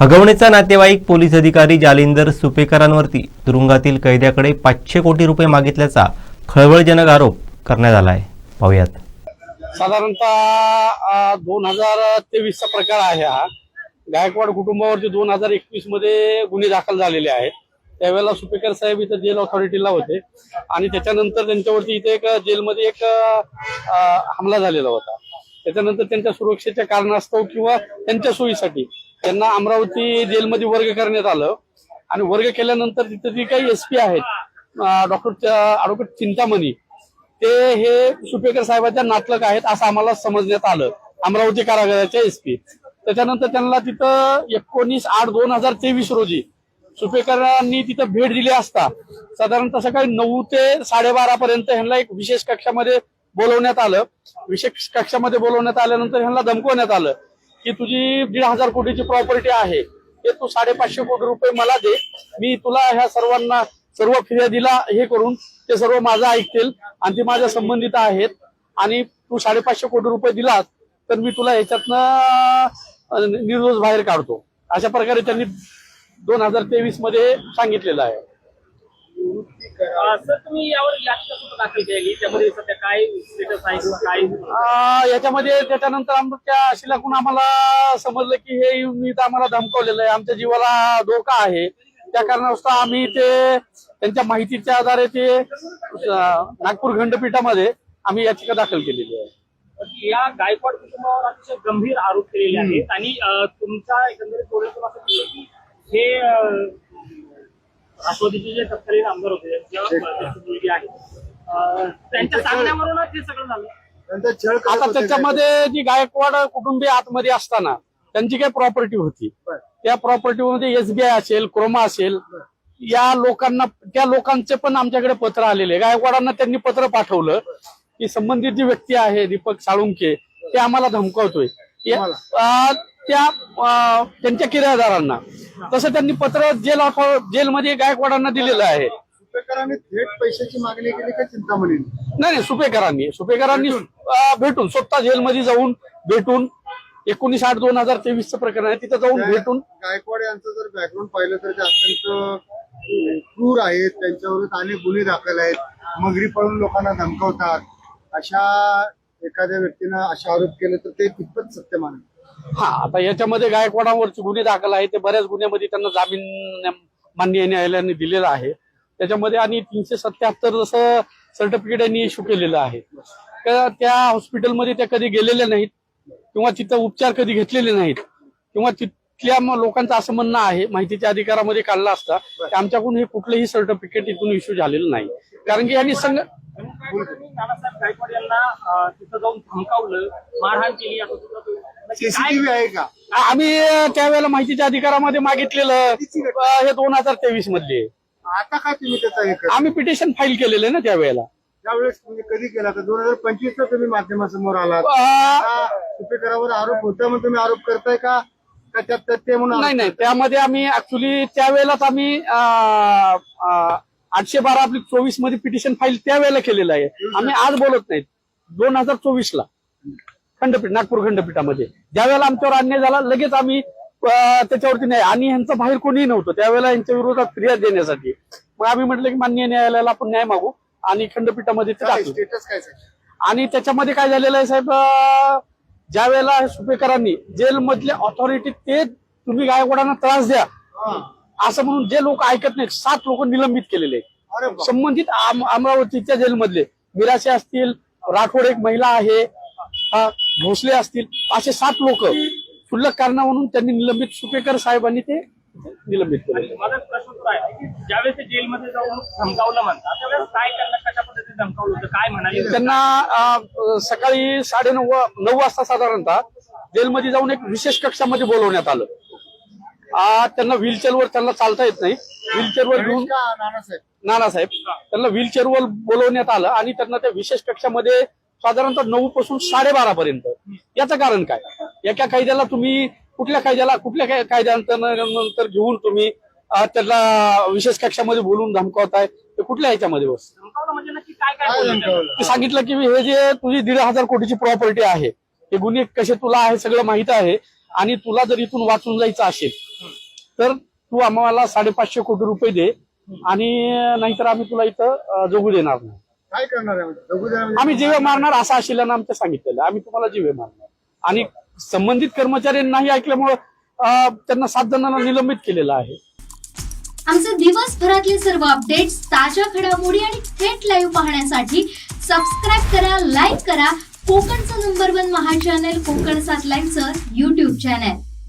अगवणेचा नातेवाईक पोलीस अधिकारी जालिंदर सुपेकरांवरती तुरुंगातील कैद्याकडे पाचशे कोटी रुपये मागितल्याचा खळबळजनक आरोप करण्यात आला आहे पाहुयात. साधारणतः दोन हजार तेवीसचा प्रकार आहे हा. गायकवाड कुटुंबावरती दोन हजार एकवीसमध्ये गुन्हे दाखल झालेले आहेत. त्यावेळेला सुपेकर साहेब इथं जेल ऑथॉरिटीला होते. आणि त्याच्यानंतर त्यांच्यावरती इथे एक जेलमध्ये एक हमला झालेला होता. त्याच्यानंतर त्यांच्या सुरक्षेच्या कारणास्तव किंवा त्यांच्या सोयीसाठी त्यांना अमरावती जेलमध्ये वर्ग करण्यात आलं. आणि वर्ग केल्यानंतर तिथे जी काही एस पी आहेत डॉक्टर ॲडव्होकेट चिंतामणी ते हे सुपेकर साहेबांच्या नाटलक आहेत असं आम्हाला समजण्यात आलं. अमरावती कारागृहाच्या एसपी त्याच्यानंतर त्यांना तिथं एकोणीस आठ दोन हजार तेवीस रोजी सुपेकरांनी तिथं भेट दिली असता. साधारणतः सकाळी नऊ ते साडेबारा पर्यंत ह्यांना एक विशेष कक्षामध्ये बोलवण्यात आलं. विशेष कक्षामध्ये बोलवण्यात आल्यानंतर ह्यांना धमकवण्यात आलं. की तुझी दीड हजार कोटीची प्रॉपर्टी आहे ते तू साडेपाचशे कोटी रुपये मला दे. मी तुला ह्या सर्वांना सर्व फिर्यादीला हे करून ते सर्व माझं ऐकतील आणि ते माझ्या संबंधित आहेत. आणि तू साडेपाचशे कोटी रुपये दिलास तर मी तुला ह्याच्यातनं निर्दोष बाहेर काढतो. अशा प्रकारे त्यांनी दोन हजार तेवीसमध्ये सांगितलेलं आहे. सर तुम्ही यावर याचिका दाखल केली? त्यामध्ये सध्या काय स्टेटस आहे किंवा काय अं, याच्यामध्ये त्याच्यानंतर आमच्या शिलाकून आम्हाला समजलं की हे इथं आम्हाला धमकावलेलं आहे. आमच्या जीवाला धोका आहे. त्या कारणास्तव आम्ही ते त्यांच्या माहितीच्या आधारे ते अं, नागपूर खंडपीठामध्ये आम्ही याचिका दाखल केलेली आहे. या गायकवाड कुटुंबावर अतिशय गंभीर आरोप केलेले आहेत. आणि अं, तुमच्या एकंदरीत बोलण्यातून असं की हे अं, राष्ट्रवादीचे जे तत्कालीन आमदार होते मुलगी आहे. अं, त्यांच्या सांगण्यावरूनच हे सगळं झालं. आता त्याच्यामध्ये जी गायकवाड कुटुंबीय आतमध्ये असताना त्यांची काही प्रॉपर्टी होती. त्या प्रॉपर्टीमध्ये एसबीआय असेल क्रोमा असेल या लोकांना त्या लोकांचे पण आमच्याकडे पत्र आलेले. गायकवाडांना त्यांनी पत्र पाठवलं की संबंधित जी व्यक्ती आहे दीपक साळुंके ते आम्हाला धमकावतोय. त्या त्यांच्या किरायदारांना. तसं त्यांनी पत्र जेल जेलमध्ये गायकवाडांना दिलेलं आहे. सुपेकरांनी थेट पैशाची मागणी केली का चिंतामणी नाही नाही सुपेकरांनी सुपेकरांनी भेटून स्वतः जेलमध्ये जाऊन भेटून एकोणीस आठ दोन हजार तेवीसचं प्रकरण आहे तिथं जाऊन भेटून गायकवाड यांचं जर बॅकग्राऊंड पाहिलं तर ते अत्यंत क्रूर आहेत. त्यांच्यावर अनेक गुन्हे दाखल आहेत. मगरी पळून लोकांना धमकावतात. अशा एखाद्या व्यक्तीनं असे आरोप केले तर ते कितपत सत्य मानेल? हा आता याच्यामध्ये गायकवाडांवरचे गुन्हे दाखल आहे ते बऱ्याच गुन्ह्यामध्ये त्यांना जामीन मान्य न्यायालयाने दिलेला आहे. त्याच्यामध्ये आणि तीनशे सत्याहत्तर जसं सर्टिफिकेट यांनी इश्यू केलेलं आहे. त्या- हॉस्पिटलमध्ये त्या कधी गेलेल्या नाहीत किंवा तिथं उपचार कधी घेतलेले नाहीत किंवा तिथल्या लोकांचं असं म्हणणं आहे माहितीच्या अधिकारामध्ये काढला असता की आमच्याकडून हे कुठलंही सर्टिफिकेट इथून इश्यू झालेलं नाही. कारण की यांनी संघ नानासाहेब गायकवाड यांना तिथं जाऊन धमकावलं मारहाण केली सीसीटीव्ही आहे का? आम्ही त्यावेळेला माहितीच्या अधिकारामध्ये मागितलेलं हे दोन हजार तेवीस मधले. आता का तुम्ही त्याचा हे आम्ही पिटिशन फाईल केलेलं आहे ना त्यावेळेला. त्यावेळेस तुम्ही कधी केला? तर दोन हजार पंचवीस ला तुम्ही माध्यमासमोर आलात. अं, आता सुपेकरावर आरोप होता म्हणून तुम्ही आरोप करताय का? का त्यात तथ्य म्हणून नाही नाही त्यामध्ये आम्ही ऍक्च्युली त्यावेळेलाच आम्ही अं, अं, आठशे बारा आपली चोवीसमध्ये पिटिशन फाईल त्यावेळेला केलेलं आहे. आम्ही आज बोलत नाहीत. दोन हजार चोवीस ला. खंडपीठ नागपूर खंडपीठामध्ये. ज्यावेळेला आमच्यावर अन्याय झाला लगेच आम्ही त्याच्यावरती नाही आणि यांचं बाहेर कोणीही नव्हतं. त्यावेळेला यांच्या विरोधात फिर्याद देण्यासाठी. मग आम्ही म्हटलं की मान्य न्यायालयाला आपण न्याय मागू आणि खंडपीठामध्ये ते? आणि त्याच्यामध्ये काय झालेलं आहे साहेब ज्या वेळेला सुपेकरांनी जेलमधले ऑथॉरिटी ते तुम्ही गायकवाडांना त्रास द्या. असं म्हणून जे लोक ऐकत नाहीत सात लोक निलंबित केलेले. संबंधित आम- अमरावतीच्या जेलमधले. मिराशे असतील राठोड एक महिला आहे. हा. भोसले असतील असे सात लोक क्षुल्लक कारणा म्हणून त्यांनी निलंबित सुपेकर साहेबांनी ते निलंबित केले. माझा प्रश्न तो आहे की ज्यावेळेस ते जेलमध्ये जाऊन धमकावलं म्हणतात त्यावेळेस काय त्यांना कशा पद्धतीने धमकावलं होतं काय म्हणाले त्यांना अं, सकाळी साडे नऊ नऊ वाजता साधारणतः जेलमध्ये जाऊन एक विशेष कक्षामध्ये बोलवण्यात आलं. आ, त्यांना व्हीलचेअरवर त्यांना चालता येत नाही. व्हीलचेअरवर घेऊन नानासाहेब त्यांना व्हीलचेअरवर बोलवण्यात आलं आणि त्यांना त्या विशेष कक्षामध्ये साधारणतः नऊ पासून साडेबारा पर्यंत. याचं कारण काय? एका कायद्याला तुम्ही कुठल्या कायद्याला कुठल्या काय- कायद्यानंतर घेऊन तुम्ही त्याला विशेष कक्षामध्ये बोलून धमकावताय? ते कुठल्या ह्याच्यामध्ये बस? धमकावलं म्हणजे सांगितलं की हे जे तुझी दीड हजार कोटीची प्रॉपर्टी आहे हे गुन्हे कसे तुला आहे सगळं माहीत आहे आणि तुला जर इथून वाचून जायचं असेल तर तू आम्हाला साडेपाचशे कोटी रुपये दे आणि नाहीतर आम्ही तुला इथं जगू देणार नाही. काय करणार आहे? आम्ही जीवे मारणार असं आशिल्यानं आमचं सांगितलेलं. आम्ही तुम्हाला जीवे मारणार. आणि संबंधित कर्मचाऱ्यांनाही ऐकल्यामुळं त्यांना सात जणांना निलंबित केलेलं आहे. आमचे दिवसभरातले सर्व अपडेट्स ताज्या घडामोडी आणि थेट लाईव्ह पाहण्यासाठी सबस्क्राईब करा लाईक करा. कोकणचं नंबर वन महा चॅनल कोकण सात लाईव्हचं युट्यूब चॅनल